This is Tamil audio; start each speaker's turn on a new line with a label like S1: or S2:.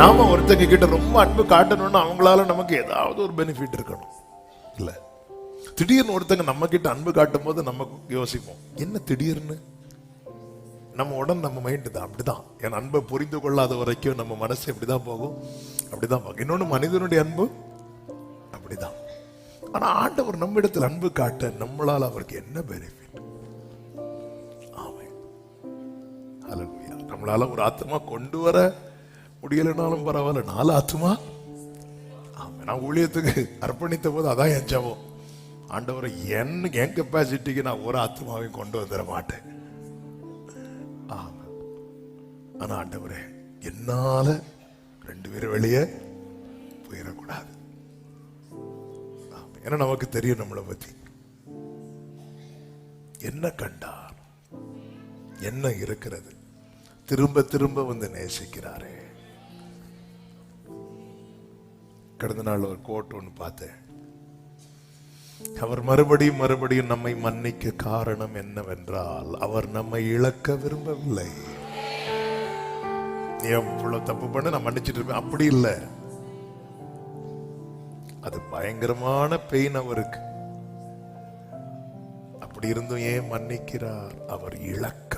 S1: நாம ஒருத்தங்க கிட்ட ரொம்ப அன்பு காட்டணும்னு அவங்களால நமக்கு ஏதாவது ஒரு பெனிஃபிட் இருக்கணும். இல்ல. திடீர்னு ஒருத்தங்க நம்ம கிட்ட அன்பு காட்டும் போது நம்ம யோசிப்போம் என்ன திடீர்னு? நம்ம உடம்பு நம்ம மைண்டு தான் அப்படிதான். என் அன்பை புரிந்து கொள்ளாத வரைக்கும் நம்ம மனசு எப்படிதான் போகும். அப்படிதான் போகும். இன்னொன்னு மனிதனுடைய அன்பு அப்படிதான். ஆனா ஆண்டவர் நம்ம இடத்துல அன்பு காட்ட நம்மளால அவருக்கு என்ன பெனிஃபிட் ஆமை நம்மளால ஒரு ஆத்மா கொண்டு வர முடியலைனாலும் பரவாயில்ல. நாலு ஆத்துமா? நான் ஊழியத்துக்கு அர்ப்பணித்த போது அதான் என் ஜபம். ஆண்டவரை என் என் கெப்பாசிட்டிக்கு நான் ஒரு ஆத்மாவையும் கொண்டு வந்துட மாட்டேன். ஆமாம் ஆனால் ஆண்டவரே என்னால் ரெண்டு பேரும் வெளியே போயிடக்கூடாது. ஏன்னா நமக்கு தெரியும் நம்மளை பற்றி என்ன கண்டார் என்ன இருக்கிறது? திரும்ப திரும்ப வந்து நேசிக்கிறாரே. கடந்த நாள் ஒரு கோட் ஒன்று பார்த்தேன். அவர் மறுபடியும் மறுபடியும் நம்மை மன்னிக்க காரணம் என்னவென்றால் அவர் நம்மை இழக்க விரும்பவில்லை. எவ்வளவு தப்பு பண்ண? நான் மன்னிச்சிட்டு இருப்பேன். அப்படி இல்லை. அது பயங்கரமான பெயின் அவருக்கு. அப்படி இருந்தும் ஏன் மன்னிக்கிறார்? அவர் இழக்க